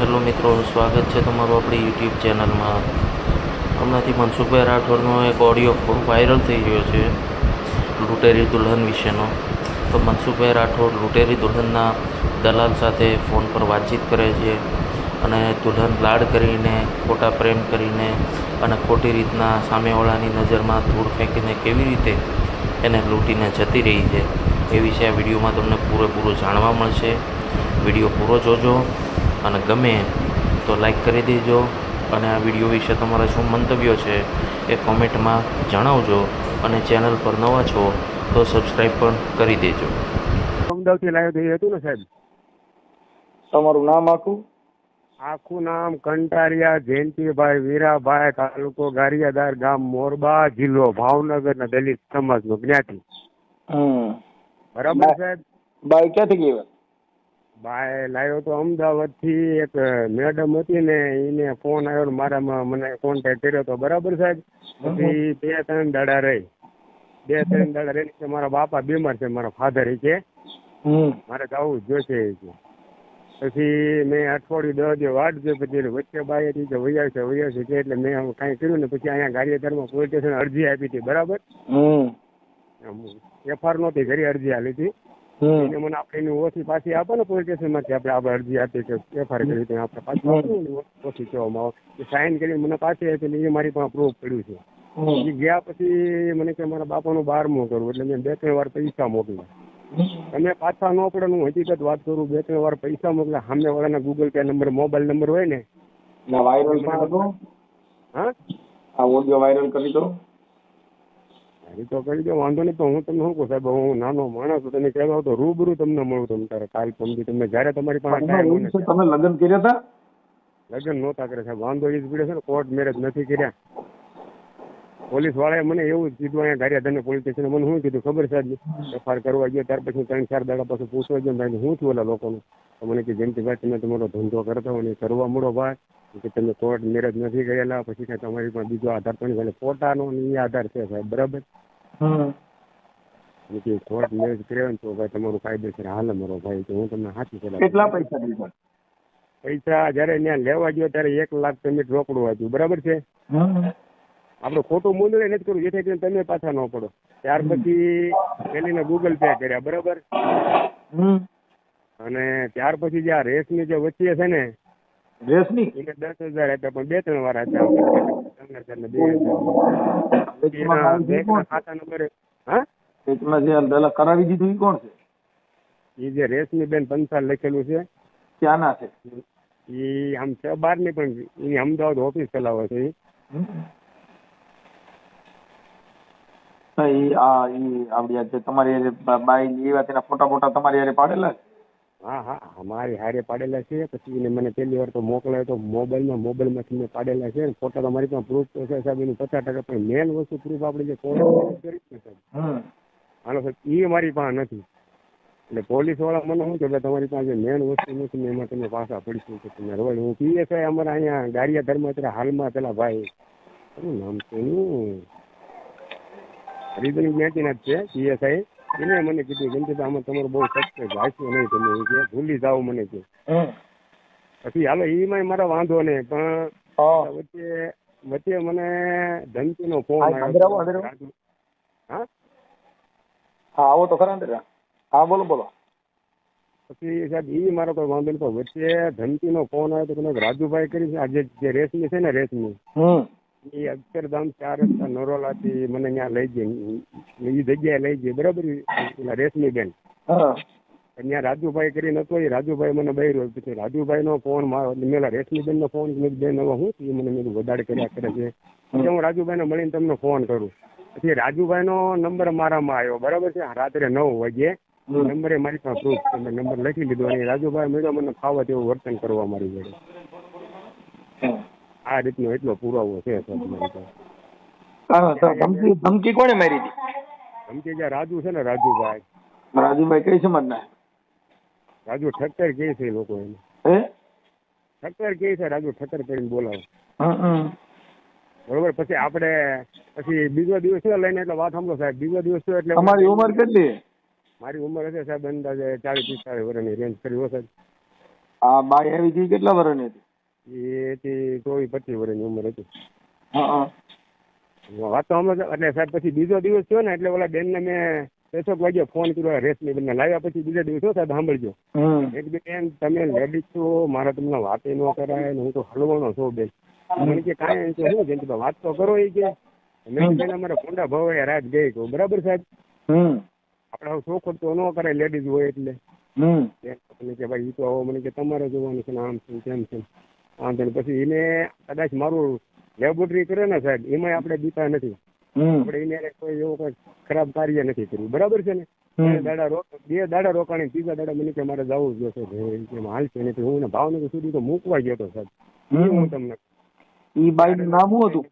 Hello મિત્રો, સ્વાગત છે તમારું આપણી યુટ્યુબ ચેનલમાં. હમણાંથી મનસુખભાઈ રાઠોડનો એક ઓડિયો વાયરલ થઈ ગયો છે, લૂંટેરી દુલ્હન વિશેનો. તો મનસુખભાઈ રાઠોડ લૂંટેરી દુલ્હનના દલાલ સાથે ફોન પર વાતચીત કરે છે અને દુલ્હન લાડ કરીને, ખોટા પ્રેમ કરીને અને ખોટી રીતના સામેવાળાની નજરમાં ધૂળ ફેંકીને કેવી રીતે એને લૂંટીને જતી રહી છે એ વિશે આ વિડીયોમાં તમને પૂરેપૂરું જાણવા મળશે. વીડિયો પૂરો જોજો. અને ગમે તો લાઈક કરી દેજો. અને આ વીડિયો વિશે તમારા શું મંતવ્યો છે એ કોમેન્ટમાં જણાવજો. અને ચેનલ પર નવા છો તો સબસ્ક્રાઈબ પણ કરી દેજો. અમદાવાદથી લાવ્યો થઈ હતું ને સાહેબ? તમારું નામ આખું? આખું નામ કંટારિયા જયંતિભાઈ વીરાભાઈ તાલુકો ગારિયાદાર ગામ મોરબા જિલ્લો ભાવનગર ના દલિતનું જ્ઞાતિ. હમ. બરાબર સાહેબ? બાઈ ક્યાંથી ગઈ બાય લાવ્યો તો અમદાવાદથી એક મેડમ હતી ને એને ફોન આવ્યો ને મારામાં મને કોન્ટેક્ટ કર્યો તો બરાબર સાહેબ? પછી બે ત્રણ દાડા રહી. બે ત્રણ દાડા રહી કે મારા બાપા બીમાર છે મારા ફાધર કે મારે જવું જોશે કે પછી મેં અઠવાડિયું દસ જે વાટ જોઈ પછી વચ્ચે બાય હતી કે વૈયા છે વૈયા છે એટલે મેં કઈ કાંઈ કર્યું ને પછી અહીંયા ગારિયાધારમાં પોલીસ સ્ટેશન અરજી આપી હતી બરાબર? એફઆર નહોતી ઘરે અરજી આપી હતી. એને મને આપણે એની ઓછી પાછી આપો ને પોલીસ સ્ટેશનમાંથી આપણે આપણે અરજી આપી કે એફઆઈઆર કરી હતી આપણે પાછી ઓછી કહેવામાં આવે. સાઇન કરીને મને પાછી આપી એ મારી પાસે પ્રૂફ પડ્યું છે. એ ગયા પછી મને કે મારા બાપાનું બારમું કરવું એટલે મેં બે ત્રણ વાર પૈસા મોકલ્યા. તમે પાછા ન પડે હું હકીકત વાત કરું બે ત્રણ વાર પૈસા મોકલ્યા. સામે વાળાના Google Pay number mobile number હોય ને વાયરલ પણ હા? આ ઓડિયો વાયરલ કરી દો એ તો કરી દો વાંધો નહીં પણ હું તમને શું કહું સાહેબ હું નાનો માણસ છું તમે કહેવા તો રૂબરૂ તમને મળું તમને તારે કાલ પમદી તમે જ્યારે તમારી પાસે તમને તમે લગ્ન કર્યા હતા? લગ્ન નહોતા કરે સાહેબ વાંધો એ જ પડે છે ને કોર્ટ મેરેજ નથી કર્યા. પોલીસ વાળાએ મને એવું જ કીધું અહીંયા ગારિયાધરને પોલીસ સ્ટેશન મને શું કીધું ખબર છે એફઆર કરવા ગયો ત્યાર પછી ત્રણ ચાર દાડા પછી પૂછવા ગયો ભાઈ હું છું ઓલા લોકોનું? તો મને કે જયંતિભાઈ તમે તમારો ધંધો કરતા હોય ને કરવા મળો ભાઈ કે તમે કોર્ટ મેરેજ નથી કરેલા પછી કાંઈ તમારી પાસે બીજો આધાર પણ ફોટાનો એ આધાર છે સાહેબ બરાબર? કે કોર્ટ મેરેજ કર્યો ને તો ભાઈ તમારું કાયદેસર હાલે મારો ભાઈ તો હું તમને સાચી સલાહ કેટલા પૈસા દીધા પૈસા જયારે ત્યાં લેવા ગયો ત્યારે એક લાખ પેમેન્ટ રોકડું આપ્યું. બરાબર છે? આપણે ખોટું મૂંદડે નથી કરવું જેથી કરીને તમે પાછા ન પડો. ત્યાર પછી પેલીને ગૂગલ પે કર્યા. બરાબર? હમ. અને ત્યાર પછી જે આ રેસની જે વચ્ચે છે ને ડ્રેસની એને દસ હજાર આપ્યા પણ બે ત્રણ વાર આપ્યા કરાવી દીધું કોણ છે? એ જે રેસમી બેન પંચાલ લખેલું છે. ક્યાંના છે? એ આમ છે બારની પણ એ અમદાવાદ ઓફિસ ચલાવે છે. તમારી બાઈ એવા તેના ફોટા ફોટા તમારી હારે પાડેલા છે? હા હા અમારી હારે પાડેલા છે. પછી મને પહેલી વાર તો મોકલાય તો મોબાઈલમાં મોબાઈલમાંથી મેં પાડેલા છે. ફોટા તો મારી પાસે પ્રૂફ તો છે સાહેબ એનું પચાસ ટકા પણ મેન વસ્તુ પ્રૂફ આપણે જે કોર્ટ કરી છે સાહેબ. હાલો સાહેબ એ મારી પાસે નથી. એટલે પોલીસવાળા મને શું કે તમારી પાસે મેન વસ્તુ નથી એમાં તમે પાછા પડીશું કે તમે રોડ હું પીએસઆઈ અમારા અહીંયા ગારિયા ધર્મ અત્યારે હાલમાં પેલા ભાઈ. શું નામ છે એનું? હરિજન જ્ઞાતિના જ છે પીએસઆઈ એને મને કીધું જનતા આમાં તમારું બહુ સક્સેસ વાંચ્યું નહીં તમે એ કે ભૂલી જાઓ મને કે. પછી હાલો એમાંય મારા વાંધો નહીં પણ વચ્ચે વચ્ચે મને ધમકીનો ફોન. આવ્યો હા? હા આવો તો ખરા અંદર હા બોલો બોલો. પછી સાહેબ એ મારો કોઈ વાંધો નહીં પણ વચ્ચે ધમકીનો ફોન આવ્યો તો રાજુભાઈ કરી છે આજે જે જે રેશમી છે ને રેશમી. હમ. એ અક્ષરધામ ચાર રસ્તા નરોલાથી મને ત્યાં લઈ ગઈ. એ જગ્યાએ લઈ ગઈ. બરાબર? રેશમી બેન ત્યાં રાજુભાઈ કરીને હતો. એ રાજુભાઈ મને બહાર પછી રાજુભાઈનો ફોન મારો. મેલા રેશમીબેન નો ફોન બેન હવે હું એ મને મેં વધારે કર્યા કરે છે. પછી હું રાજુભાઈને મળીને તમને ફોન કરું. પછી રાજુભાઈ નો નંબર મારામાં આવ્યો. બરાબર છે? રાત્રે નવ વાગે. નંબરે મારી પાસે પ્રૂફ નંબર લખી લીધો. અને રાજુભાઈ મેળો મને ફાવત એવું વર્તન કરવા મારી જોડે. આ રીતનો એટલો પુરાવો છે સાહેબ મારી પાસે? ધમકી ધમકી કોણે મારી હતી? ધમકી જે રાજુ છે ને રાજુભાઈ. રાજુભાઈ કઈ સમાજના રાજુ ઠક્કર કે છે લોકો એને. હે? ઠક્કર કે છે રાજુ ઠક્કર કરીને બોલાવે. બરોબર પછી આપણે પછી બીજો દિવસ લઈને એટલે વાત સાંભળો સાહેબ બીજો દિવસ એટલે અમારી ઉંમર કેટલી? મારી ઉંમર હશે સાહેબ અંદાજે ચાલીસ પિસ્તાળીસ વર્ષની રેન્જ કરી હશે આ બાઈ આવી હતી કેટલા વર્ષની હતી? એ ચોવીસ પચીસ વર્ષની ઉંમર હતી. હા હા. વાત તો અમે એટલે સાહેબ પછી બીજો દિવસ થયો ને એટલે ઓલા બેનને મેં પેસોક વાગ્યો ફોન કર્યો રેશમી બેનને લાવ્યા પછી બીજા દિવસ શું સાહેબ સાંભળજો. એક બેન તમે લેડીઝ છો? મારે તમને વાતે ન કરાય ને હું તો હલવાનો છું બેન. મને કે કાંઈ તો વાત તો કરો એ કે. મેં બેન અમારે કોંડા ભવાયા રાત ગઈ કહું બરાબર સાહેબ? આપણે હવે શોખ તો ન કરાય લેડીઝ હોય એટલે. કે ભાઈ એ તો મને કે તમારે જોવાનું છે ને આમ છે તેમ છે વાંધો નહીં. પછી એને કદાચ મારું લેબોરેટરી કરે ને સાહેબ એમાં આપણે બીતા નથી. આપણે એને કોઈ એવું કોઈ ખરાબ કાર્ય નથી કર્યું. બરાબર છે ને? દાડા બે દાડા રોકાણી ત્રીજા દાડા મને કે મારે જવું જ છે કે હાલ છે ને હું એને ભાવનગર સુધી તો મૂકવા ગયો હતો સાહેબ. હું તમને ઈ બાઈક નામ શું હતું?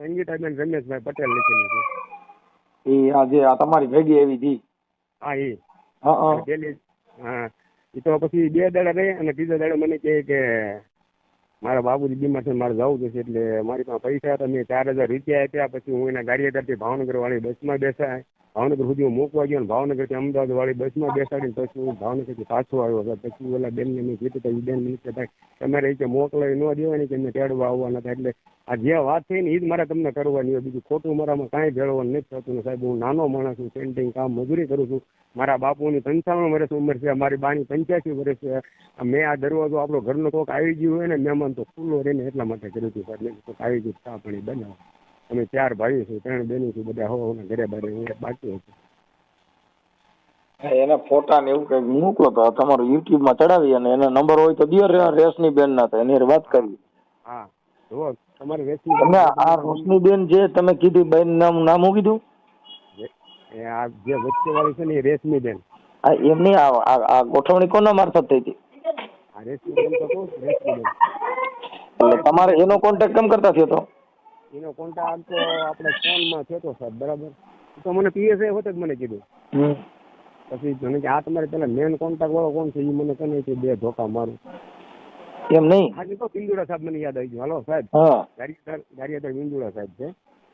સંગીતાબેન રમેશભાઈ પટેલ લખેલું છે. એ આ જે આ તમારી ભેગી એવી હતી? હા એ. હા હા. હા. એ તો પછી બે દાડા રહે અને ત્રીજા દાડા મને કહે કે મારા બાબુજી બીમાર છે મારે જવું જશે એટલે મારી પાસે પૈસા હતા, મેં ચાર હજાર રૂપિયા આપ્યા, પછી હું એના ગાડી અગાડથી ભાવનગર વાળી બસમાં બેસાય. ભાવનગર સુધી મૂકવા ગયો ને ભાવનગરથી અમદાવાદ વાળી બસમાં બેસાડીને પછી હું ભાવનગરથી પાછો આવ્યો હતો. પછી ઓલા બેનને મેં કીધું તો બેન મને કે તમારે કે મોકલાવી ન દેવાની કે એમને તેડવા આવવાના હતા. એટલે આ જે વાત થઈ ને એ જ મારે તમને કરવાની હોય. બીજું ખોટું મારામાં કાંઈ ભેળવવાનું નથી થતું ને સાહેબ. હું નાનો માણસ છું પેન્ટિંગ કામ મજૂરી કરું છું. મારા બાપુની પંચાવન વર્ષ ઉંમર છે, મારી બાની પંચ્યાસી વર્ષ છે. મેં આ દરવાજો આપણો ઘરનો કોક આવી ગયું હોય ને, મહેમાન તો ખુલ્લો રહીને એટલા માટે કર્યું હતું સાહેબ. આવી ગયું ચા પાણી બનાવો. અમે ચાર ભાઈઓ છું ત્રણ બેનો છું બધા હો ઘરે બારે એક બાકી હતું એના ફોટા ને એવું કંઈક મોકલો તો તમારું યુટ્યુબમાં ચડાવી અને એનો નંબર હોય તો દિયર રેશની બેન ના તો એની વાત કરી હા જો તમારે રેશની તમે આ રોશની બેન જે તમે કીધી બેન નામ નામ હું કીધું? એ આ જે વચ્ચે વાળી છે ને એ રેશમી બેન. આ એમની આ આ- ગોઠવણી કોના મારફત થઈ હતી? આ રેશમી બેન તો કહું રેશમી બેન. એટલે તમારે એનો કોન્ટેક્ટ કેમ કરતા થયો તો? એનો કોન્ટેક્ટ તો આપણે ફોનમાં થયો તો સાહેબ બરાબર? તો મને પીએસઆઈ હોતે જ મને કીધું. પછી મને કે આ તમારે પેલા મેન કોન્ટેક્ટ વાળો કોણ છે? એ મને કહે છે બે ધોકા મારું. એમ નહીં? આજે તો બિંદુડા સાહેબ મને યાદ આવી ગયું. હાલો સાહેબ. હા. ગાડીદાર ગાડીદાર બિંદુડા સાહેબ છે.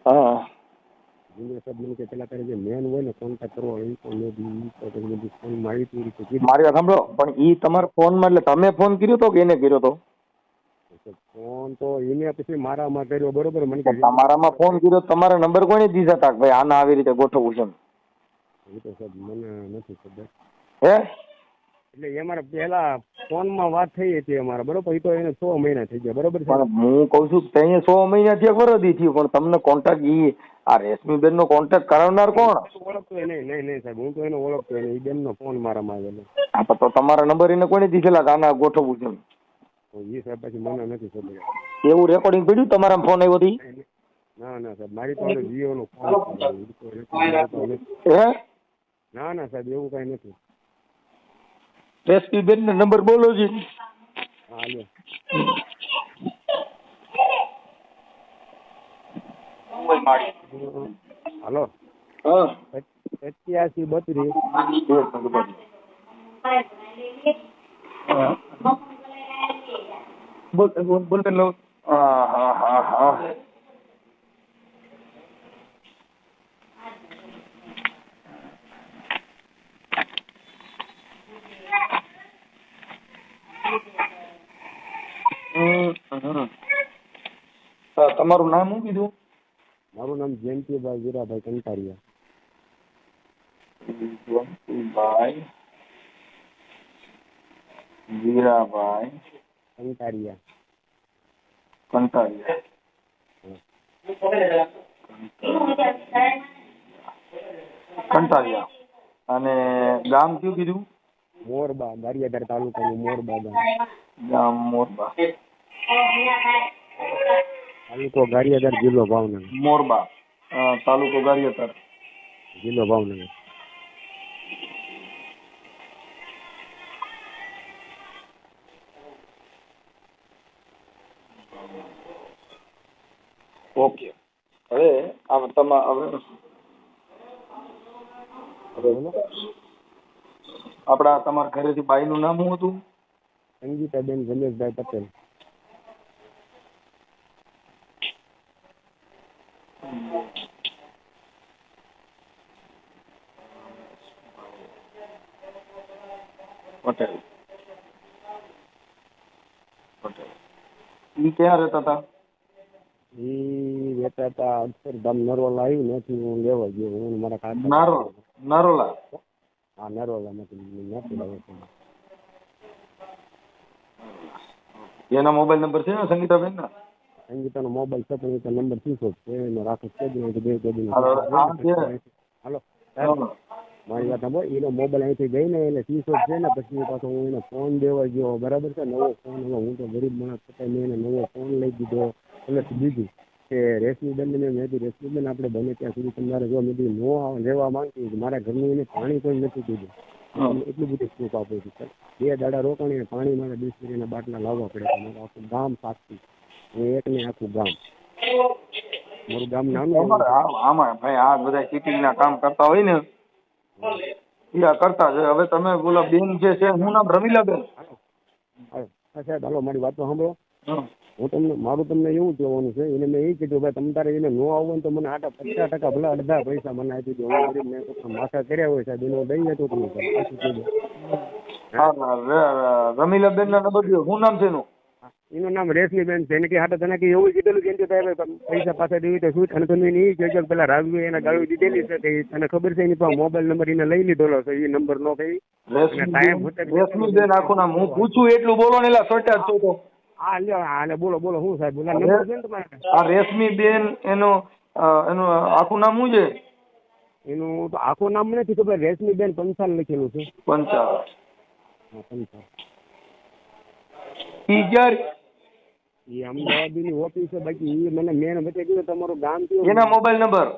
હા. બિંદુડા સાહેબ મને કે પેલા તારે જે મેન હોય ને કોન્ટેક્ટ કરવો એ તો મેં બી ફોન મારી હતી એ મારી વાત સાંભળો પણ ઈ તમારા ફોનમાં એટલે તમે ફોન કર્યો તો કે એને કર્યો તો? ફોન તો એને પછી મારામાં કર્યો બરોબર? મને કે તમારામાં ફોન કર્યો તમારા નંબર કોણે દીધા હતા ભાઈ આના આવી રીતે ગોઠવવું છે એ તો સાહેબ મને નથી ખબર. હે? એટલે એ અમારા પહેલા ફોનમાં વાત થઈ હતી અમારા બરોબર? એ તો એને છ મહિના થઈ ગયા બરોબર છે પણ હું કઉ છું કે અહીંયા સો મહિના થી વરદી થયું પણ તમને કોન્ટેક્ટ ઈ આ રેશમીબેન નો કોન્ટેક્ટ કરાવનાર કોણ? ઓળખતો નહીં નહીં નહીં સાહેબ હું તો એને ઓળખતો નહીં એ બેન નો ફોન મારામાં આવેલો. હા તો- તમારા નંબર એને કોને દીધેલા આના ગોઠવવું છે? તો એ સાહેબ પછી મને નથી ખબર. એવું રેકોર્ડિંગ પડ્યું તમારા ફોન આવ્યો હતી ના ના સાહેબ મારી પાસે જીઓનો ફોન છે. એ તો રેકોર્ડિંગ નથી. હે? ના ના સાહેબ એવું કાંઈ નથી. રેશમીબેન ને નંબર બોલો જી. હા લ્યો. હાલો. હા. સત્યાસી બત્રીસ. હમ, હમ. હા, તમારું નામ શું કીધું મારું નામ જયંતિભાઈ વીરાભાઈ કંટારિયા જયંતિભાઈ વીરાભાઈ કંટાળિયા. કંટાળિયા. અને ગામ કયું કીધું? મોરબા ગારિયાધાર તાલુકાનું મોરબા ગામ. ગામ મોરબા. તાલુકો ગારિયાધાર જિલ્લો ભાવનગર. મોરબા. તાલુકો ગારિયાધાર. જિલ્લો ભાવનગર. ઓકે. હવે આ તમા હવે આપડા તમારા ઘરેથી બાઈનું નામ શું હતું? સંગીતાબેન રમેશભાઈ પટેલ. પટેલ. પટેલ. ઈ ક્યાં રહેતા હતા ઈ રહેતા હતા અક્ષરધામ નરોલા આવ્યું નથી હું લેવા ગયો હું મારા કાકા નરોલા નારોલા? હા નરોલા નથી નથી લાવ્યો છું. એના મોબાઈલ નંબર છે ને સંગીતાબેન ના સંગીતાનો મોબાઈલ છે પણ એ તો નંબર શીખો છે. એનો રાખો છે જ બે કે દિન હાલો. મારી વાત સાંભળો એનો મોબાઈલ અહીંથી ગઈ ને એટલે શીશો છે ને પછી પાછો હું એને ફોન દેવા ગયો. બરાબર છે? નવો ફોન હવે હું તો ગરીબ માણસ છતાં મેં એને નવો ફોન લઈ દીધો એટલે બીજું કે રેશમી બેન મેં કીધું રેશમી બેન આપણે બને ત્યાં સુધી તમારે જો મેં નો રહેવા માંગતી મારા ઘરનું એને પાણી પણ નથી કીધું એટલું બધું પ્રૂફ આપું છું સર બે દાડા રોકાણી પાણી મારે ડિસ્ટરીના બાટલા લાવવા પડે મારું આખું ગામ સાચું હું એક ને આખું ગામ. મારું ગામ નાનું આ- આમાં ભાઈ આ બધા ચીટિંગ ના કામ કરતા હોય ને ઈ કરતા છે હવે તમે બોલો બેન જે છે હું નામ રમીલાબેન. હા સાહેબ હાલો મારી વાત તો સાંભળો હા. હું તમને મારું તમને એવું કહેવાનું છે એને મેં એ કીધું ભાઈ તમે તારે એને ન આવવું તો મને આટા પચાસ ટકા ભલે અડધા પૈસા મને આપી દો. હું ગરીબ મેં કોઈ માથા કર્યા હોય સાહેબ એનો દઈ જતો તમે. પાછું કહી દો હા ર- રમીલાબેન ના નંબર. શું નામ છે એનું? એનું નામ રેશમી બેન છે એને કે હાટા તને કે એવું કીધેલું કે તારે પૈસા પાછા દેવી તો શું અને તમે એ કહેજો પેલા રાજુએ એને ગાળું દીધેલી છે કે તને ખબર છે એની પાસે મોબાઈલ નંબર એને લઈ લીધેલો છે એ નંબર નો રેશમીબેન રેશમીબેન આખું નામ હું પૂછું એટલું બોલો ને એલા સોટા છો તો. હા લ્યો હા બોલો બોલો હું સાહેબ? બોલા નંબર છે ને તમારે? આ રેશમી બેન એનો એનું આખું નામ શું છે? એનું તો આખું નામ નથી ખબર રેશમી બેન પંચાલ લખેલું છે. પંચાલ. પંચાલ. ઈ ક્યારે? એ અમદાવાદની ઓફિસ છે બાકી એ મને મેન બતાવી દીધું તમારું ગામ કયું? એના મોબાઈલ નંબર?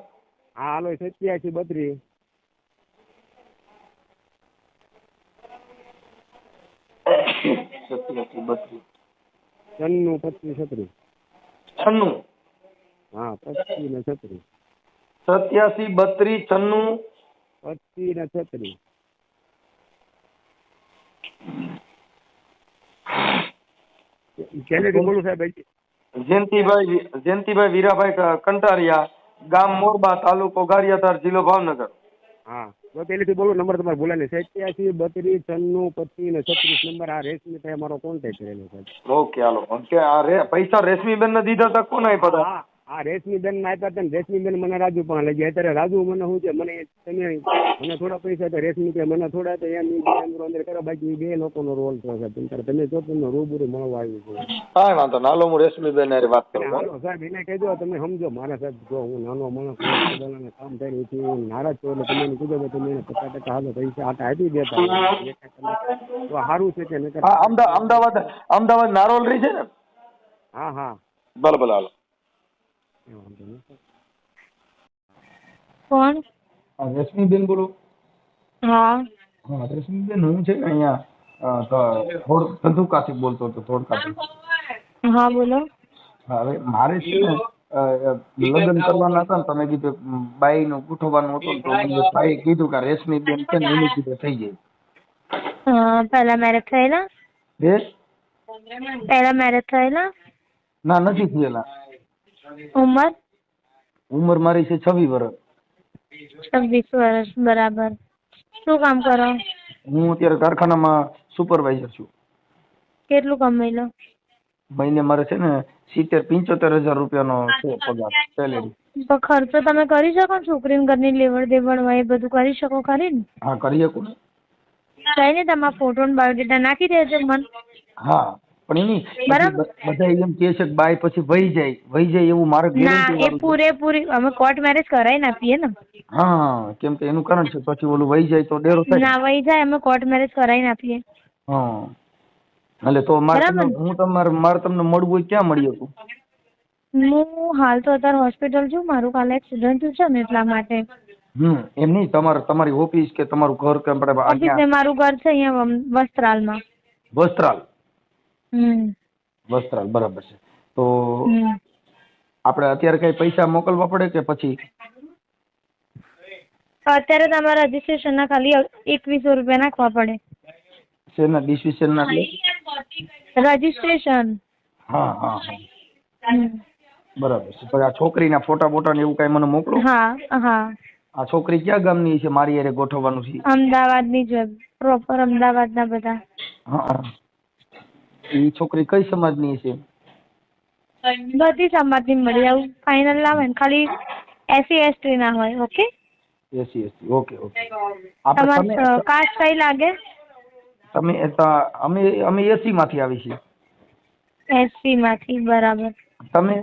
હા હાલો સત્યાસી બત્રીસ. સત્યાસી બત્રીસ. છન્નું પચીસ છત્રીસ. છન્નું. હા પચીસ ને છત્રીસ. સત્યાસી બત્રીસ છન્નું. પચીસ ને છત્રીસ. પહેલેથી બોલું સાહેબ જયંતિભાઈ જયંતિભાઈ વીરાભાઈ કંટારિયા ગામ મોરબા તાલુકો ગારિયાધાર જિલ્લો ભાવનગર. હા. તો પહેલેથી બોલું નંબર તમારે બોલે ને સત્યાસી બત્રીસ છન્નું પચીસ ને છત્રીસ નંબર આ રેશમી ભાઈ અમારો કોન્ટેક્ટ રહેલો સાહેબ ઓકે હાલો. કે આ રે પૈસા રેશમીબેન ને દીધા હતા કોને આપ્યા હતા હા હા રેશમી બેનમાં આપ્યા હતા રેશમી બેન મને રાજુ પણ લઈ ગયા. અત્યારે રાજુ મને શું છે મને તમે મને થોડા પૈસા તો રેશમી કે મને થોડા તો એમ ઈ અંદર કરો બાકી બે લોકોનો રોલ છે સાહેબ. તમે તમે જો તમને રૂબરૂ મળવા આવ્યું છે. કાંઈ વાંધો ના હાલો હું રેશમીબેન હારે વાત કરું હાલો સાહેબ એને કહેજો તમે સમજો મારા સાહેબ જો હું નાનો માણસ બધાને કામ કરી છું હું નારાજ છું એટલે તમે કીધું કે તમે પચાસ ટકા હાલો પૈસા આટા આપી દેતા. તો સારું છે કે નહીં અમદાવાદ અમદાવાદ નારોલ રહી છે ને? હા હા. ભલે ભલે હાલો. કોણ? રશ્મિબેન બોલો. હા. હા રશ્મિબેન હું છે ને અહીંયા થોડ ધંધુકાથી બોલતો હતો થોડકાથી હા બોલો. હવે મારે છે ને લગ્ન કરવાના હતા ને તમે કીધું બાઈ નું ગોઠવવાનું હતું ને તો મને ભાઈએ કીધું કે રેશમી બેન છે ને એની કીધું થઈ જાય. અ, પહેલા મેરેજ થયેલા? બે પહેલા મેરેજ થયેલા? ના નથી થયેલા. ઉંમર? ઉંમર મારી છે છવ્વીસ વર્ષ છવ્વીસ વર્ષ બરાબર. શું કામ કરો? હું અત્યારે કારખાનામાં સુપરવાઇઝર છું. કેટલું કમાઈ લો મહિને મારે છે ને સિત્તેર પંચોતેર હજાર રૂપિયાનો છે પગાર સેલેરી તો ખર્ચો તમે કરી શકો છોકરીને ઘરની લેવડ દેવડ હોય એ બધું કરી શકો ખરી ને? હા કરી શકું કઈ નહીં તમારા ફોટો ને બાયોડેટા નાખી દેજો મન. હા. પણ એની બધા એમ કે છે કે બાય પછી વહી જાય વહી જાય એવું મારે ના એ પૂરેપૂરી અમે કોર્ટ મેરેજ કરાવી નાખીએ ને. હા કેમ કે એનું કારણ છે પછી ઓલું વહી જાય તો ડેરો થાય. ના વહી જાય અમે કોર્ટ મેરેજ કરાવી નાખીએ હા. એટલે તો મારે હું તમારે મારે તમને મળવું હોય ક્યાં મળી હતું? હું હાલ તો અત્યારે હોસ્પિટલ છું મારું કાલે એક્સિડન્ટ થયું છે ને એટલા માટે. હમ એમ નહીં તમારે તમારી ઓફિસ કે તમારું ઘર કે ઓફિસ મારું ઘર છે અહીંયા વસ્ત્રાલમાં. વસ્ત્રાલ. વસ્ત્રાલ બરાબર છે. તો આપણે અત્યારે કઈ પૈસા મોકલવા પડે કે પછી? અત્યારે તમારા રજીસ્ટ્રેશન ના ખાલી એકવીસો રૂપિયા નાખવા પડે. શેના ડિસિઝન ના રજીસ્ટ્રેશન હા હા હા. બરાબર છે. પછી આ છોકરીના ફોટા બોટા ને એવું કઈ મને મોકલો? હા હા. આ છોકરી ક્યાં ગામની છે? મારી યારે ગોઠવવાનું છે. અમદાવાદની જ પ્રોપર અમદાવાદના બધા. હા. એ છોકરી કઈ સમાજની છે? બધી સમાજની મળી આવું. ફાઇનલ ના હોય ને ખાલી એસી એસટી ના હોય okay SC SC okay okay આપણે તમારે કાસ્ટ કઈ લાગે? તમે એ ત- અમે અમે એસી માંથી આવી છીએ. એસી માંથી બરાબર. તમે?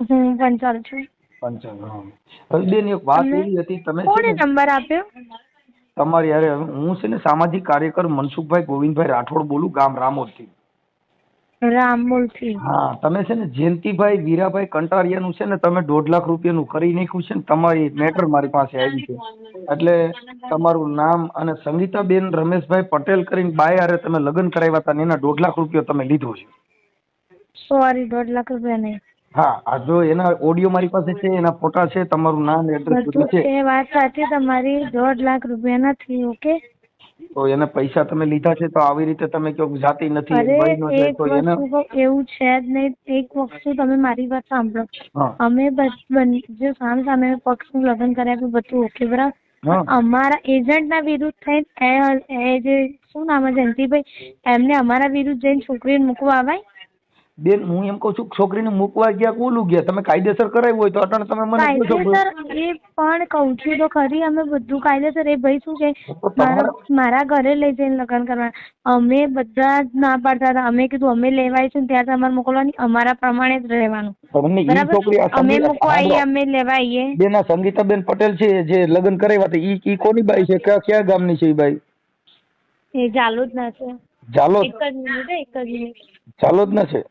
હું પંચાલ છું. પંચાલ હા. હવે બેન એક વાત એવી હતી તમે છે કોણે ને નંબર આપ્યો? તમારી યારે હું છે ને સામાજિક કાર્યકર મનસુખભાઈ ગોવિંદભાઈ રાઠોડ બોલું ગામ રામોદથી રામોલથી હા તમે છે ને જયંતિભાઈ વીરાભાઈ કંટારિયાનું છે ને તમે દોઢ લાખ રૂપિયાનું કરી નાખ્યું છે ને તમારી મેટર મારી પાસે આવી છે. એટલે તમારું નામ અને સંગીતાબેન રમેશભાઈ પટેલ કરીને બાય હારે તમે લગ્ન કરાવ્યા હતા ને એના દોઢ લાખ રૂપિયા તમે લીધો છે. સોરી દોઢ લાખ રૂપિયા નહીં. હા જો એના ઓડિયો મારી પાસે છે એના ફોટા છે તમારું નામ એડ્રેસ બધું છે. એ વાત સાચી તમારી દોઢ લાખ રૂપિયા નથી ઓકે? તો એને પૈસા તમે લીધા છે તો આવી રીતે તમે કયો જાતિ નથી નો એવું છે જ નહીં એક વસ્તુ તમે મારી વાત સાંભળો. અમે જે સામ સામે પક્ષનું લગ્ન કર્યા હતું બધું ઓકે બરાબર? અમારા એજન્ટના વિરુદ્ધ થઈને એ એ જે શું નામ છે જયંતિભાઈ એમને અમારા વિરુદ્ધ જઈને છોકરીને મૂકવા આવાય? બેન હું એમ કહું છું છોકરીને મૂકવા ગયા કોલું ગયા તમે કાયદેસર કરાવ્યું હોય તો અટણ તમે મને કાયદેસર એ પણ કહું છું તો ખરી અમે બધું કાયદેસર એ ભાઈ શું કે મારા ઘરે લઈ જઈને લગ્ન કરવા અમે બધા જ ના પાડતા હતા. અમે કીધું અમે લેવાય છે ત્યાં તમારે મોકલવાની અમારા પ્રમાણે જ રહેવાનું. અમે સંગીતા- મૂકવા આવીએ સાંભળો. અમે લેવાઈએ બેન આ સંગીતાબેન પટેલ છે જે લગ્ન કરાવ્યા હતા ઈ ઈ કોની બાઈ છે? કયા કયા ગામની છે ઈ બાઈ? એ જાલોદ જ ના છે. જાલોદ. એક જ મિનિટ એક જ મિનિટ. જાલોદ ના છે?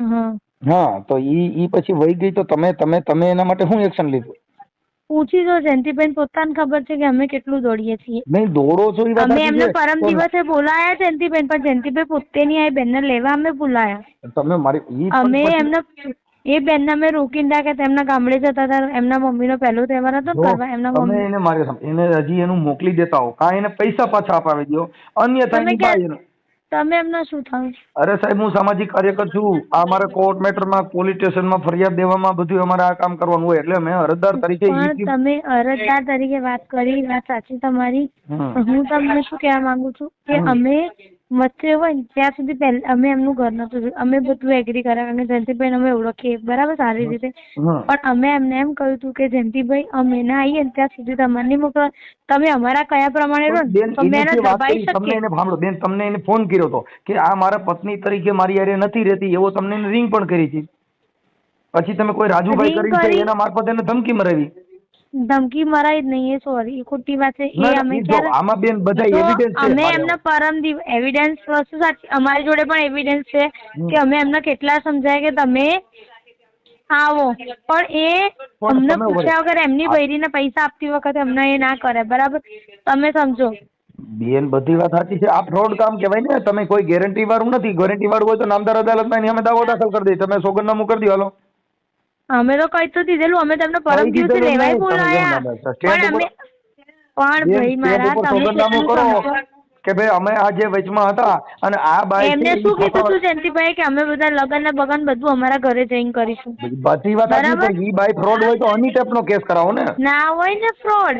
હા તો ઈ ઈ પછી વહી ગઈ તો તમે તમે તમે એના માટે શું એક્શન લીધું? પૂછી જો જયંતિબેન પોતાને ખબર છે કે અમે કેટલું દોડીએ છીએ. નહીં દોડો છો ઈ વાત અમે એમને પરમ દિવસે બોલાયા જયંતિબેન પણ જયંતિભાઈ પોતે નહીં આવી બેનને લેવા અમે બોલાયા. તમે મારી અમે એમને એ બેનને અમે રોકીને રાખ્યા કે એમના ગામડે જતા હતા એમના મમ્મીનો પહેલો તહેવાર હતો ને કરવા એમના મમ્મી એને મારી એને હજી એનું મોકલી દેતા હો કાં એને પૈસા પાછા અપાવી દો અન્યથા એને- તમે એમના શું થાવ? અરે સાહેબ હું સામાજિક કાર્યકર છું. આ અમારે કોર્ટ મેટરમાં પોલીસ સ્ટેશનમાં ફરિયાદ દેવામાં બધું અમારે આ કામ કરવાનું હોય. એટલે મેં અરજદાર તરીકે પણ તમે અરજદાર તરીકે વાત કરી વાત સાચી તમારી. હું તમને શું કહેવા માંગુ છું કે અમે વચ્ચે હોય ત્યાં સુધી પહેલા અમે એમનું ઘર નતું જોયું. અમે બધું એગ્રી કર્યા અને જયંતિભાઈ અમે ઓળખીએ. બરાબર સારી રીતે. પણ અમે એમને એમ કહ્યું હતું કે જયંતિભાઈ અમે ના આવીએ ને ત્યાં સુધી તમારે નહીં મોકલો તમે અમારા કયા પ્રમાણે રહો ને બેન તો એને દબાઈ શકીએ. એને સાંભળો. બેન તમને એને ફોન કર્યો હતો કે આ મારા પત્ની તરીકે મારી યારે નથી રહેતી. એવો તમને રિંગ પણ કરી હતી. પછી તમે કોઈ રાજુભાઈ કરી? એના મારફત એને ધમકી મરાવી. ધમકી મરાઈ જ નહીં એ સોરી ખોટી વાત છે. એ અમે આમાં બેન બધા એવિડન્સ છે અમે. એમના પરમ એવિડન્સ વસ્તુ સાચી અમારી જોડે પણ એવિડન્સ છે કે અમે એમને કેટલા સમજાય કે તમે આવો. પણ એ અમને પૂછ્યા વગર એમની બૈરીને પૈસા આપતી વખતે અમને એ ના કરે બરાબર? તમે સમજો. બેન બધી વાત સાચી છે. આ ફ્રોડ કામ કહેવાય ને તમે કોઈ ગેરંટી વાળું નથી. ગેરંટી વાળું હોય તો નામદાર અદાલતમાં એની અમે દાવો દાખલ કરી દઈએ તમે સોગંદનામું કરી દો હાલો. અમે તો કહી તો દીધેલું અમે તમને પરમ દિવસે લેવાય બોલાયા. પણ અમે પણ ભાઈ મારા તમે કે ભાઈ અમે આ જે વચમાં હતા અને આ બાઈ એમને શું કીધું તું જયંતિભાઈ કે અમે બધા લગન ને બગન બધું અમારા ઘરે જઈને કરીશું? બધી વાત બરાબર. ઈ બાઈ ફ્રોડ હોય તો અની ટાઈપનો કેસ કરાવો ને. ના હોય ને ફ્રોડ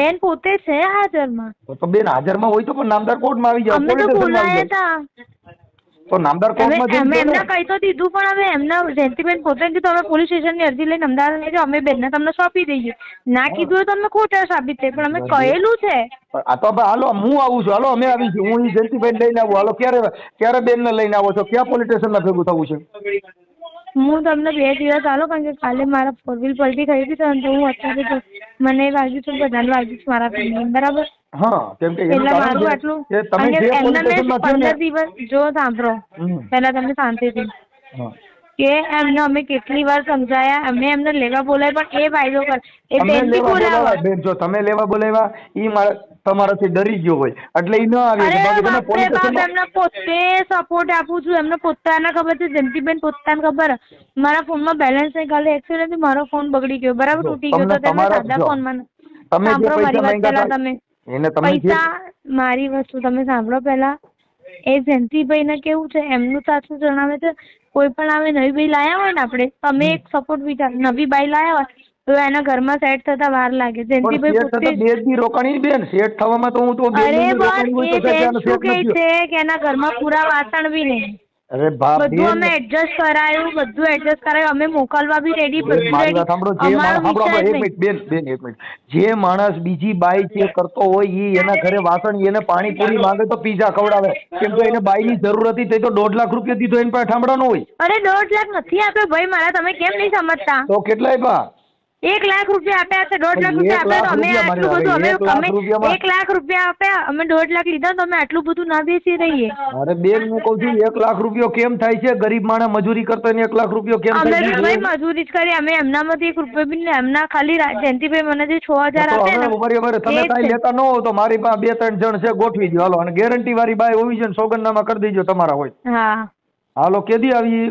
બેન પોતે છે હાજરમાં. તો બેન હાજરમાં હોય તો પણ નામદાર કોર્ટમાં આવી જાવ અમે તો બોલાયા હતા. તો નામદાર કોર્ટમાં જઈને અમે એમને કહી તો દીધું પણ અમે એમના જયંતિબેન પોતે કીધું અમે પોલીસ સ્ટેશનની અરજી લઈને અમદાવાદ લઈ જાઓ અમે બેનને તમને સોંપી દઈએ. ના કીધું હોય તો અમે ખોટા સાબિત થાય પણ અમે કહેલું છે. આ તો હાલો હું આવું છું હાલો અમે આવી છું હું ઈ લઈને આવું હાલો ક્યારે ક્યારે બેનને લઈને આવો છો? ક્યાં પોલીસ સ્ટેશનમાં ભેગું થવું છે? હું તમને બે દિવસ આલો કારણ કે કાલે મારા ફોર વ્હીલ પલટી થઈ હતી તો હું અત્યારે તો મને વાગ્યું છે બધાને વાગ્યું છે મારા family બરાબર? હા કેમ કે એટલે મારું આટલું કે તમે જે એમને મેં પંદર દિવસ જો સાંભળો. પહેલા તમને શાંતિથી કે એમને અમે કેટલી વાર સમજાયા અમે એમને લેવા બોલાય પણ એ વાયદો કર એ બેન બેનથી બોલાવા બોલાવા બેન જો તમે લેવા બોલાવ્યા ઈ મારા તમારાથી ડરી ગયો હોય. એટલે ઈ ન આવી એમને પોતે સપોર્ટ આપું છું એમને પોતાને ખબર છે જયંતિબેન પોતાને ખબર. મારા ફોનમાં બેલેન્સ નહીં કાલે એક્સિડન્ટ મારો ફોન બગડી ગયો. બરાબર તૂટી ગયો તો તમે સાદા ફોનમાં તમે જે પૈસા માંગ્યા તમે. એને તમે પૈસા મારી વસ્તુ તમે સાંભળો પહેલા. એ જયંતિભાઈ ને કેવું છે એમનું સાચું જણાવે છે કોઈ પણ આવે નવી બાઈ લાયા હોય ને આપણે તમે એક સપોર્ટ વિચાર નવી બાઈ લાયા હોય તો એના ઘરમાં સેટ થતા વાર લાગે. જયંતિભાઈ પોતે બે દી રોકાણી બેન સેટ થવામાં તો હું તો બે અરે મહિને બસ રોકાણી હોય એ બેન શું કહે છે કે એના ઘરમાં પૂરા વાસણ બી નહીં. અરે બાપ બધું અમે એડજસ્ટ કરાયું બધું એડજસ્ટ કરાયું. અમે મોકલવા બી રેડી બધું રેડી સાંભળો જે માણસ સાંભળો એક મિનિટ બેન બેન એક મિનિટ. જે માણસ બીજી બાઈ જે કરતો હોય એ એના ઘરે વાસણ એને એને પાણીપુરી માંગે તો પીઝા ખવડાવે. કેમ કે એને બાઈની જરૂર હતી તે તો દોઢ લાખ રૂપિયા દીધો એની પાસે ઠામડા નો હોય. અરે દોઢ લાખ નથી આપ્યો. ભાઈ મારા તમે કેમ નહીં સમજતા? તો કેટલા આપ્યા એક લાખ રૂપિયા આપ્યા છે દોઢ લાખ રૂપિયા આપ્યા તો અમે આટલું બધું અમે અમે એક લાખ રૂપિયા આપ્યા અમે દોઢ લાખ લીધા તો અમે આટલું બધું ના બેસી રહીએ. અરે બેન હું કહું છું એક લાખ રૂપિયો કેમ થાય છે? ગરીબ માણસ મજૂરી કરતો એને એક લાખ રૂપિયો કેમ થાય છે? અમે મજૂરી જ કરી અમે એમનામાંથી એક રૂપિયો બી એમના ખાલી જયંતિભાઈ મને જે છ હજાર આપ્યા. તમે કાંઈ લેતા ન હો તો મારી પાસે બે ત્રણ જણ છે ગોઠવી દો હાલો અને ગેરંટી વાળી બાય હોવી છે ને સોગંદનામા કરી દેજો તમારા હોય. હા. હાલો કેદી આવી?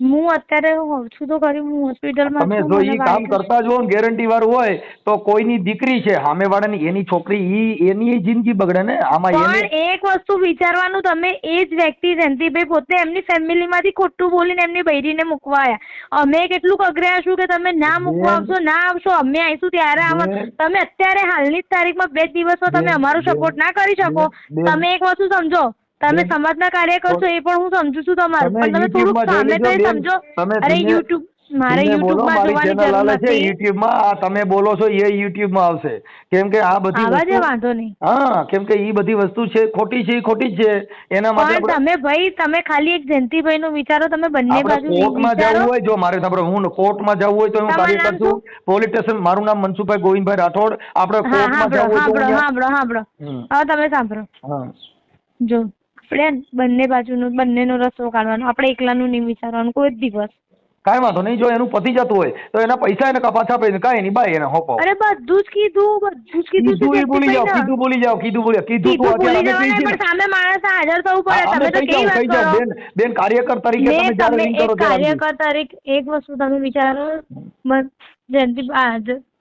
હું અત્યારે હોઉં છું તો ખરી હું હોસ્પિટલમાં તમે જો ઈ કામ કરતા જો ને ગેરંટી વાળું હોય તો કોઈની દીકરી છે સામે વાળાની એની છોકરી ઈ એની જિંદગી બગડે ને આમાં પણ એને એક વસ્તુ વિચારવાનું તમે એ જ વ્યક્તિ જયંતિભાઈ પોતે એમની ફેમિલીમાંથી ખોટું બોલીને એમની બૈરીને મૂકવા આવ્યા અમે કેટલું અઘરાશું કે તમે ના મૂકવા આવશો ના આવશો અમે આવીશું ત્યારે આવો તમે અત્યારે હાલની જ તારીખમાં બે દિવસમાં તમે અમારો સપોર્ટ ના કરી શકો. તમે એક વસ્તુ સમજો તમે. સમાજના કાર્ય કરશો એ પણ હું સમજુ છું તમારું. તમે પણ તમે થોડુંક સામે તો એ. સમજો. અરે યુટ્યુબ મારે યુટ્યુબમાં જોવાની જરૂર નથી. યુટ્યુબમાં તમે બોલો છો એ યુટ્યુબમાં આવશે. કેમ કે આ બધી આવા જે વાંધો નહીં. હા કેમ કે ઈ બધી વસ્તુ છે ખોટી છે ખોટી જ છે. એના માટે પણ તમે ભાઈ તમે ખાલી એક જયંતિભાઈ નું વિચારો તમે બંને આપણે બાજુ કોર્ટમાં જવું હોય જો મારે સાંભળો હું કોર્ટમાં જવું હોય તો હું કાર્ય કરશું. પોલીસ સ્ટેશન મારું નામ મનસુભાઈ ગોવિંદભાઈ રાઠોડ. આપણે કોર્ટમાં જવું હોય તો સાંભળો હું સાંભળો હવે તમે સાંભળો. હા. જો. આપણે બંને બાજુનો બંનેનો રસ્તો કાઢવાનો. આપણે એકલાનું નહીં વિચારવાનું કોઈ જ દિવસ. કાંઈ વાંધો નહીં જો એનું પતી જતું હોય તો એના પૈસા એને પાછા આપે કાંઈ નહીં બાય એને હોપો અરે બધું જ કીધું બધું જ કીધું કીધું ભૂલી જાવ કીધું ભૂલી જાવ કીધું ભૂલી કીધું તો જવાના કહીએ પણ સામે માણસ હાજર થવું પડે. તમે તો કેવી વાત બેન કરો? બેન કાર્યકર તરીકે તમે જ્યારે કરો કાર્યકર તરીકે એક વસ્તુ તમે વિચારો જયંતિ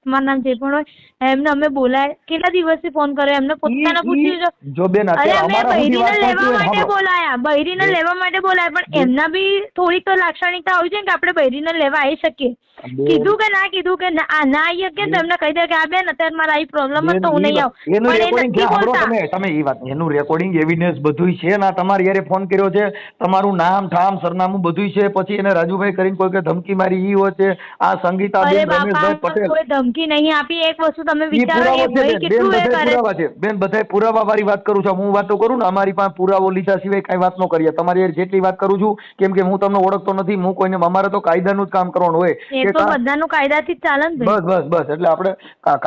તમારું નામ જે પણ હોય. એમને અમે બોલાય કેટલા દિવસથી ફોન કર્યો? એમને પોતાને પૂછ્યું જો બેન અરે અમે બૈરીને લેવા માટે. બોલાયા. બૈરીને લેવા માટે બોલાયા પણ એમના બી થોડીક તો લાક્ષણિકતા હોય છે ને કે આપણે બૈરીને લેવા આવી શકીએ. કીધું કે ના કીધું કે ના ના આવી કે તમને કહી દે કે આ બેન અત્યારે મારા આવી પ્રોબ્લેમ હતો હું નહીં આવું. એનું રેકોર્ડિંગ તમે તમે એ વાત એનું રેકોર્ડિંગ એવિડન્સ બધું છે ના તમારે યારે ફોન કર્યો છે તમારું નામ ઠામ સરનામું બધું છે પછી એને રાજુભાઈ કરીને કોઈ કે ધમકી મારી ઈ હોય છે આ સંગીતા બેન રમેશભાઈ પટેલ. કોઈ ધમકી નહીં આપી એક વસ્તુ તમે વિચારો એ ભાઈ કેટલું એ પુરાવા છે બેન બધાય પુરાવા વાળી વાત કરું છું હું વાતો કરું ને અમારી પાસે પુરાવો લીધા સિવાય કાંઈ વાત ન કરીએ. તમારી યાર જેટલી વાત કરું છું કેમ કે હું તમને ઓળખતો નથી હું કોઈને અમારે તો કાયદાનું જ કામ કરવાનું હોય. એ તો બધાનું કાયદાથી જ ચાલે ને બસ બસ બસ. એટલે આપણે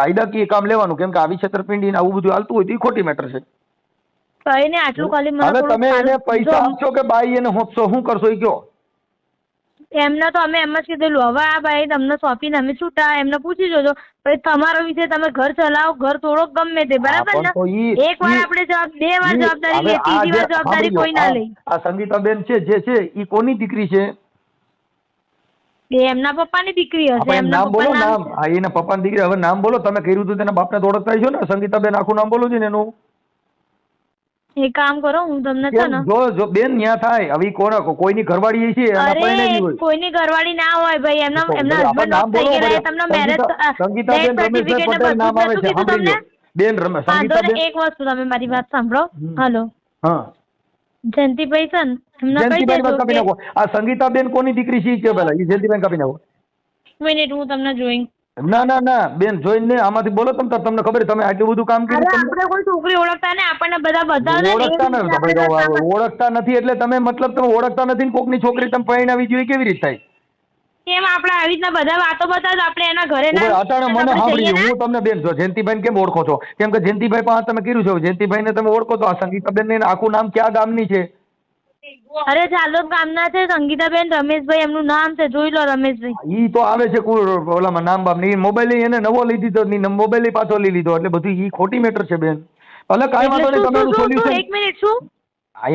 કાયદાકીય કામ લેવાનું. કેમ કે આવી છેતરપિંડી ને આવું બધું હાલતું હોય તો ખોટી મેટર છે. કઈ ને આટલું ખાલી મને હવે તમે એને પૈસા આપશો કે બાઈ એને હોપશો શું કરશો એ કયો એમને તો અમે એમ જ કીધેલું હવે આ ભાઈ તમને સોંપીને અમે છૂટા. એમને પૂછી જોજો. પછી તમારો વિષય તમે ઘર ચલાવો ઘર થોડોક ગમે તે. બરાબર ને? એક વાર આપણે જવાબ બે વાર જવાબદારી ત્રીજી વાર જવાબદારી કોઈ ના લે. આ સંગીતાબેન છે જે છે ઈ કોની દીકરી છે? એ એમના પપ્પાની દીકરી હશે એમ એમના નામ બોલો નામ હા એના પપ્પાની દીકરી હવે નામ બોલો. તમે કર્યું હતું તેના બાપને તો ઓળખતા છો ને? સંગીતાબેન આખું નામ બોલો છો ને એનું. એ કામ કરો હું તમને છે ને જો જો બેન ન્યા થાય. હવે કોણ? કોઈની ઘરવાળી છે અરે હોય. કોઈની ઘરવાળી ના હોય ભાઈ. એમના એમના હસબન્ડ ઓફ થઈ ગયા તમને મેરેજ સંગીતા- સંગીતાબેન રમેશભાઈ પટેલ નામ આવે છે. બેન રમે સંગીતાબેન. એક વસ્તુ તમે મારી વાત સાંભળો. હાલો. હા. જયંતિભાઈ સન એમને કહી જયંતિબેન દેજો કાપી કે નાખો. આ સંગીતાબેન કોની દીકરી છે ઈ કે પેલા ઈ જયંતિબેન કાપી નાખો. મિનિટ હું તમને જોઈન. ના ના ના બેન જોઈને આમાંથી બોલો તમ તાર તમને ખબર છે, તમે આટલું બધું કામ અરે કર્યું તમને આપણે કોઈ છોકરી ઓળખતા ને આપણને બધા બતાવે ઓળખતા નથી ઓળખતા નથી એટલે તમે મતલબ તમે ઓળખતા નથી ને કોકની છોકરી તમે પરણાવી જોઈએ કેવી રીતે થાય? કેમ આપણે આવી રીતના બધા વાતો બતાવે આપણે એના ઘરે ના અટાણે મને સાંભળી હું તમને બેન જો જયંતિભાઈ કેમ ઓળખો છો? કેમ કે જયંતિભાઈ પાસે તમે કીધું છે જયંતિભાઈ ને તમે ઓળખો તો આ સંગીતાબેન ને આખું નામ ક્યાં ગામની છે? અરે ચાલો ગામના છે સંગીતાબેન રમેશભાઈ એમનું નામ છે જોઈ લો રમેશભાઈ. ઈ તો આવે છે ઓલામાં નામ બામની મોબાઈલ એને નવો લઈ દીધો નહીં મોબાઈલ પાછો લઈ લીધો એટલે બધું ઈ ખોટી મેટર છે બેન. એટલે કાંઈ વાંધો નહીં તમે સોલ્યુશન એક મિનિટ શું?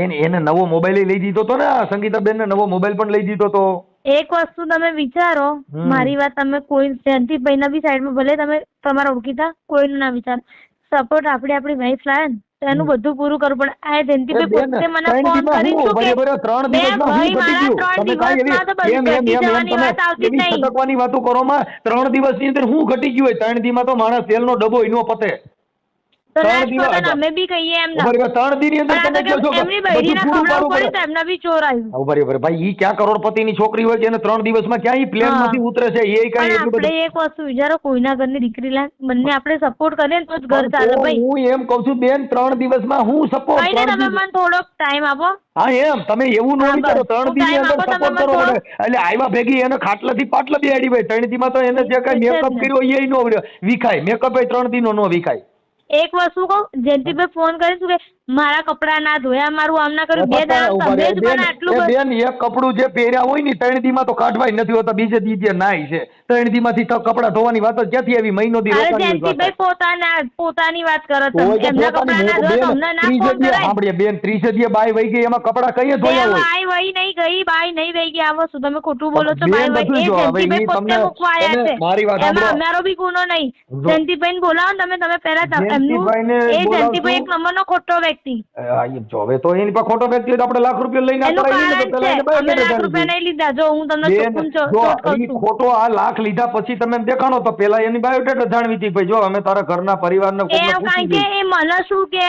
એને એને નવો મોબાઈલ લઈ દીધો તો ને સંગીતાબેન ને નવો મોબાઈલ પણ લઈ દીધો તો. એક વસ્તુ તમે વિચારો મારી વાત તમે કોઈ જયંતિભાઈ ના બી સાઈડમાં ભલે તમે તમારા ઓળખીતા કોઈનું ના વિચારો. સપોર્ટ આપણે આપણી વાઈફ લાવે ને તો એનું બધું પૂરું કરવું પડે આ જયંતિભાઈ પોતે મને ફોન કરી? શું કે ત્રણ બે દિવસમાં ભાઈ મારા ત્રણ દિવસમાં તો બધી ઘટી જવાની વાત આવતી જ નહીં. વાતો કરો માં. ત્રણ દિવસની અંદર હું ઘટી ગયું હોય ત્રણ દીમાં તો માણસ તેલનો ડબ્બો એનો પતે. તો ત્રણ દિવસ પતે ને, હતા. અમે બી કહીએ એમ ના. બરાબર, ત્રણ દીની અંદર પણ આ તમે તો કહો છો કેમ કે એમની બધું બૈરીને પૂરું ખવડાવવું પાડવું પડે પડે. તો એમને બી ચોર આવ્યું હા, બરાબર ભાઈ ઈ ક્યાં કરોડપતિની છોકરી હોય છે ત્રણ દિવસમાં ક્યાં ઈ પ્લેન. માંથી ઉતરે છે એ આપણે એક વસ્તુ વિચારો કોઈના ઘરની દીકરી બંને આપણે સપોર્ટ કરીએ તો જ ઘર ચાલે. ભાઈ હું એમ કઉ છું બેન ત્રણ દિવસમાં હું સપોર્ટ તમે મને થોડોક ટાઈમ આપો. હા એમ તમે એવું ન વિચારો ત્રણ દી અંદર સપોર્ટ કરો પડે એટલે આવ્યા ભેગી એને ખાટલાથી પાટલા બે ભાઈ ત્રણ દી માં તો એને જે કઈ મેકઅપ. કર્યો એ નો વિખાય મેકઅપ એ ત્રણ દી નો નો વિખાય. એક વસ્તુ કહું? જયંતિભાઈ ફોન કરી શું કે મારા કપડા ના ધોયા મારું આમ ના કર્યું બે દાડા તમે જ બેન, આટલું બેન એક કપડું જે પહેર્યા હોય ને ત્રણ દી માં તો કાઢવાય નથી હોતા બીજે દી જે નાય છે. ત્રણ દી માંથી કપડા ધોવાની વાત જ ક્યાંથી આવી? મહિનો દી અરે રોકાવાની જ વાત જયંતિભાઈ પોતાના પોતાની વાત કરો તમે. એમના પોતાની ના બેન, ધોયા તમને ના ત્રીજે ફોન દીએ કરાય સાંભળીએ, બેન ત્રીજે દીએ બાય વહી ગઈ એમાં કપડાં કઈ ધોયા હોય? બાઈ વહી નહીં ગઈ બાઈ નહીં વહી ગઈ. આ વસ્તુ તમે ખોટું બોલો છો? બેન, બાઈ વહી એ જયંતિભાઈ પોતે મૂકવા આવ્યા છે. મારી વાત એમાં અમારો બી ગુનો નહીં. જો. બોલાવો તમે તમે પહેલા એમનું એ જયંતિભાઈ એક નંબરનો ખોટો વ્યક્તિ. એ, આ ઈ જો હવે તો એની પાસે ખોટો વ્યક્તિ આપણે લાખ રૂપિયા લઈને લાખ રૂપિયા નહીં લીધા. જો હું તમને ખોટો આ લાખ લીધા પછી તમે દેખાણો તો પેલા એની બાયોડેટા જાણવી હતી ભાઈ જો અમે તારા ઘરના પરિવારને કોઈને પૂછી કે એ મને શું કે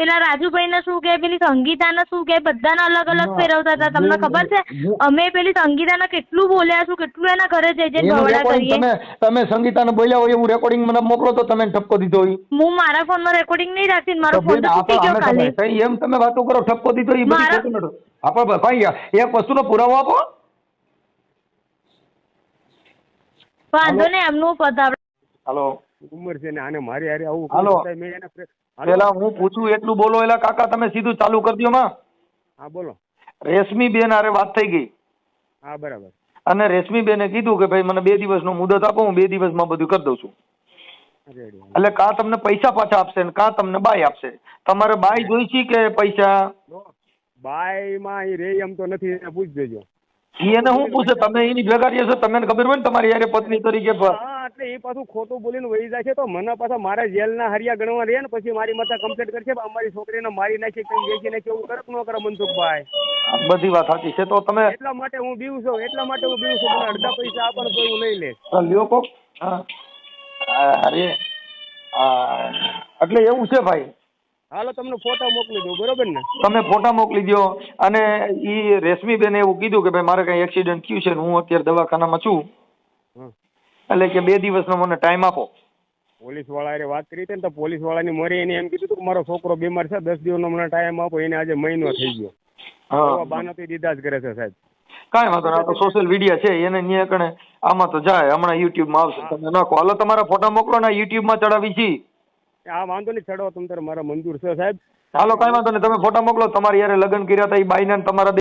પેલા રાજુભાઈને શું કે પેલી સંગીતાને શું કે બધાને અલગ અલગ ફેરવતા હતા તમને ખબર છે? અમે પેલી સંગીતાને કેટલું બોલ્યા છું કેટલું એના ઘરે જઈ એનું ભવડા કરીએ. તમે તમે સંગીતાને બોલ્યા હોય એવું રેકોર્ડિંગ મને મોકલો તો તમે ઠપકો દીધો હોય. હું મારા ફોનમાં રેકોર્ડિંગ નહીં રાખતી મારો ફોન તો તૂટી ગયો એમ તમે વાતો કરો ઠપકો દીધો એ બધી ખોટું નતું. આપણે ભાઈ એક વસ્તુનો પુરાવો આપો. વાંધો નહીં એમનું પતા હાલો. ઉંમર છે ને આને મારી હારે આવું હાલો. મેં એને પેલા હું પૂછું એટલું બોલો એલા કાકા તમે સીધું ચાલુ કરી દો માં. હા બોલો. રેશમી બેન હારે વાત થઈ ગઈ. હા બરાબર. અને રેશમી બેને કીધું કે ભાઈ મને બે દિવસનો મુદત આપો હું બે દિવસમાં બધું કરી દઉં છું. એટલે કા તમને પૈસા પાછા આપશે ને કા તમને બાય આપશે? તમારે બાય જોઈ છે કે પૈસા? બાયમાં એ રે એમ તો નથી એને પૂછ દેજો. એને શું પૂછે? તમે એની ભેગા રહ્યા છો તમને ખબર હોય ને તમારી યારે પત્ની તરીકે હા એટલે એ પાછું ખોટું બોલીને વહી જાય છે તો મને પાછા મારા જેલના હરિયા ગણવા રહે ને પછી મારી માથા કમ્પ્લેટ કરશે અમારી છોકરીને મારી નાખી કઈ વેચી નાખી એવું કરે કે ન કરે મનસુખભાઈ? બધી વાત સાચી છે તો તમે એટલા માટે હું બીવું છું એટલા માટે હું બીવું છું મને અડધા પૈસા આપો ને તો હું લઈ લે. લ્યો કોક. હા. અરે એટલે એવું છે ભાઈ. હાલો તમને ફોટા મોકલી દઉં બરોબર ને? તમે ફોટા મોકલી દો અને ઈ રેશમી બેને એવું કીધું કે ભાઈ મારે કઈ એક્સિડન્ટ થયું છે હું અત્યારે દવાખાનામાં છું. એટલે કે બે દિવસનો મને ટાઈમ આપો. પોલીસ વાળાએ વાત કરી હતી ને તો પોલીસ વાળાની મરી એને એમ કીધું કે મારો છોકરો બીમાર છે દસ દિવસનો મને ટાઈમ આપો એને આજે મહિનો થઈ ગયો. હા. બાનો તો દીધા જ કરે છે સાહેબ. કાંઈ વાંધો નહીં આ તો સોશિયલ મીડિયા છે એને ન્યા કણે આમાં તો જાય હમણાં યુટ્યુબમાં આવશે તમે નાખો હાલો તમારા ફોટા મોકલો ને યુટ્યુબમાં ચડાવી છી. આ વાંધો નહીં ચડો તમ તારે મારા મંજૂર છે સાહેબ. ચાલો કઈ વાંધો નહીં, તમે ફોટા મોકલો, તમારી યારે લગ્ન કર્યા હતા એ બાઈને ને તમારા